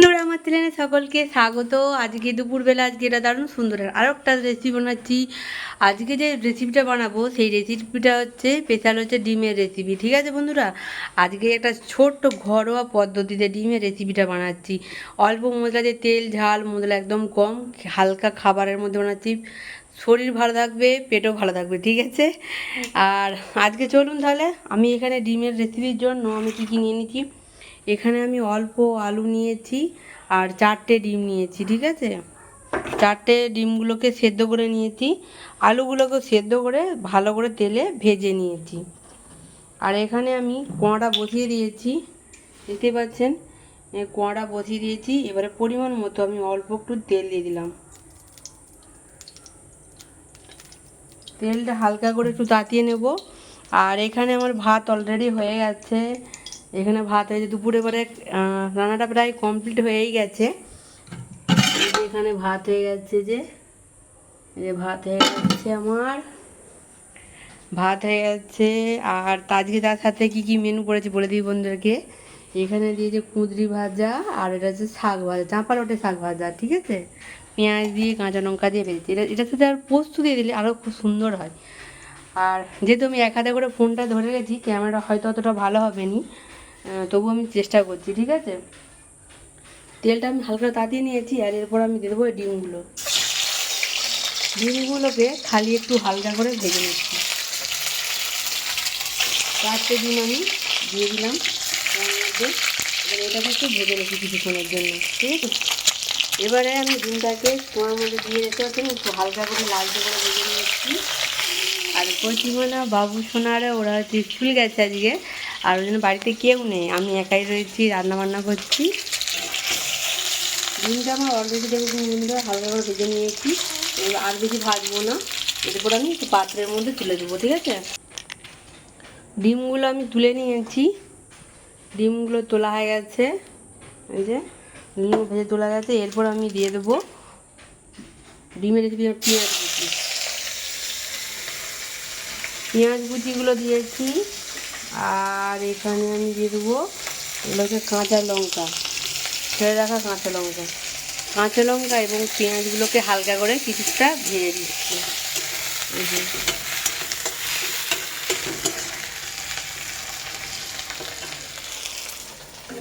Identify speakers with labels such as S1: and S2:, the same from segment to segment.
S1: বন্ধুরা, আমার চ্যানেলে সকলকে স্বাগত। আজকে দুপুরবেলা, আজকে এটা দারুণ সুন্দর আর একটা রেসিপি বানাচ্ছি। আজকে যে রেসিপিটা বানাবো, সেই রেসিপিটা হচ্ছে স্পেশাল হচ্ছে ডিমের রেসিপি ঠিক আছে বন্ধুরা? আজকে একটা ছোট্ট ঘরোয়া পদ্ধতিতে ডিমের রেসিপিটা বানাচ্ছি। অল্প মশলা দিয়ে তেল, ঝাল, মশলা একদম কম, হালকা খাবারের মধ্যে বানাচ্ছি। শরীর ভালো থাকবে, পেটও ভালো থাকবে, ঠিক আছে? আর আজকে চলুন তাহলে, আমি এখানে ডিমের রেসিপির জন্য আমি কী কী নিয়ে নিচ্ছি? এখানে আমি অল্প আলু নিয়েছি আর চারটে ডিম নিয়েছি, ঠিক আছে? চারটে ডিমগুলোকে সেদ্ধ করে নিয়েছি। আলুগুলোকে সেদ্ধ করে ভালো করে তেলে ভেজে নিয়েছি। আর এখানে আমি কোঁয়াটা বসিয়ে দিয়েছি। দেখতে পাচ্ছেন? কোঁয়াটা বসিয়ে দিয়েছি। এবারে পরিমাণ মতো আমি অল্প একটু তেল দিয়ে দিলাম। তেলটা হালকা করে একটু তাতিয়ে নেব। আর এখানে আমার ভাত অলরেডি হয়ে গেছে। এখানে ভাত হয়েছে দুপুরে পরে রান্নাটা প্রায় কমপ্লিট হয়েই গেছে। এখানে ভাত হয়ে গেছে যে যে ভাত হয়ে গেছে আমার। ভাত হয়ে গেছে, আর আজকে তার সাথে কি কি মেনু করেছে বলে দিই বন্ধুদেরকে? এখানে দিয়েছে কুঁদরি ভাজা, আর এটা হচ্ছে শাক ভাজা, চাঁপা লোটে শাক ভাজা, ঠিক আছে? পেঁয়াজ দিয়ে, কাঁচা লঙ্কা দিয়ে ভেজেছি। এটা এটার সাথে আর পোস্ত দিয়ে দিলে আরও খুব সুন্দর হয়। আর যেহেতু আমি এক হাতে করে ফোনটা ধরে গেছি ক্যামেরা হয়তো অতটা ভালো হবে নি। তবু আমি চেষ্টা করছি, ঠিক আছে? তেলটা আমি হালকা তাতিয়ে নিয়েছি আর এরপর আমি দিয়ে দেবো ডিমগুলো। ডিমগুলোকে খালি একটু হালকা করে ভেজে নিচ্ছি। চারটে ডিম আমি দিয়ে দিলাম। মধ্যে এবার এটাকে একটু ভেজে রেখে কিছুক্ষণের জন্য, ঠিক আছে? এবারে আমি ডিমটাকে তোমার মধ্যে দিয়ে রেখে পাচ্ছি একটু হালকা করে লালচে করে ভেজে নিয়েছি আর কচিমনা বাবু সোনারে, ওরা হচ্ছে স্কুল গেছে আজকে। আর ওই জন্য বাড়িতে কেউ নেই। আমি একাই রয়েছি রান্না বান্না করছি ডিমটা আমার অলরেডি দেখুন ডিমটা হালকা করে ভেজে নিয়েছি। আর বেশি ভাজবো না। এরপর আমি একটু পাত্রের মধ্যে তুলে দেবো, ঠিক আছে? ডিমগুলো আমি তুলে নিয়েছি। ডিমগুলো তোলা হয়ে গেছে। এই যে ডিম ভেজে তোলা গেছে। এরপর আমি দিয়ে দেবো ডিমের পেঁয়াজ কুচি। পেঁয়াজ কুচিগুলো দিয়েছি। আর এখানে আমি দিয়ে দেবো হচ্ছে কাঁচা লঙ্কা। ছেড়ে রাখা কাঁচা লঙ্কা। কাঁচা লঙ্কা এবং পেঁয়াজগুলোকে হালকা করে কিছুটা ভেজে দিচ্ছি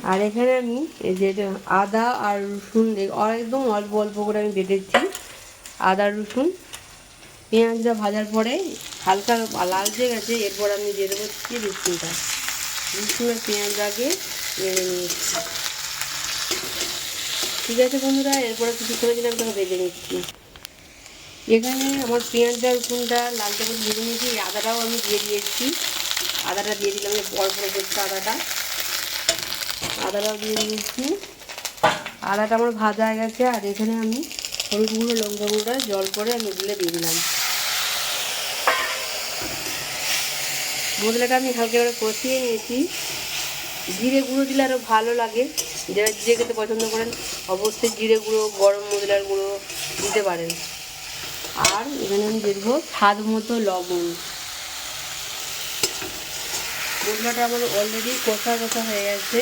S1: আর এখানে আমি যে আদা আর রসুন, একদম অল্প অল্প করে আমি বেটেছি। আদা রসুন পেঁয়াজটা ভাজার পরে হালকা লাল লালচে গেছে, এরপর আমি দিয়ে দেবো হচ্ছে রসুনটা। রসুন আর পেঁয়াজটাকে নেড়ে নিয়েছি ঠিক আছে বন্ধুরা, এরপরে কিছুক্ষণের জন্য আমি তোকে ভেজে নিচ্ছি। এখানে আমার পেঁয়াজটা, রসুনটা লালচে করে ভেজে নিয়েছি আদাটাও আমি দিয়ে দিয়েছি। আদাটা দিয়ে দিলাম বড় বড় করতে আদাটা। আদাটাও দিয়ে দিয়েছি। আদাটা আমার ভাজা হয়ে গেছে, আর এখানে আমি হলুদ গুঁড়ো, লঙ্কা গুঁড়োটা জল পরে আমি এগুলো দিয়ে দিলাম। মশলাটা আমি হালকা করে কষিয়ে নিয়েছি। জিরে গুঁড়ো দিলে আরও ভালো লাগে। যারা জিরে খেতে পছন্দ করেন, অবশ্যই জিরে গুঁড়ো, গরম মশলার গুঁড়ো দিতে পারেন। আর এখানে আমি দিয়ে দেবো স্বাদ মতো লবণ। মশলাটা আমার অলরেডি কষা কষা হয়ে গেছে।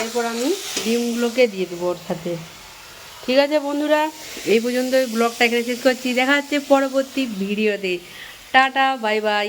S1: এরপর আমি ডিমগুলোকে দিয়ে দেবো ওর সাথে। ঠিক আছে বন্ধুরা, এই পর্যন্ত ব্লগটা এখানে শেষ করছি। দেখা হচ্ছে পরবর্তী ভিডিওতে। Tata, bye bye.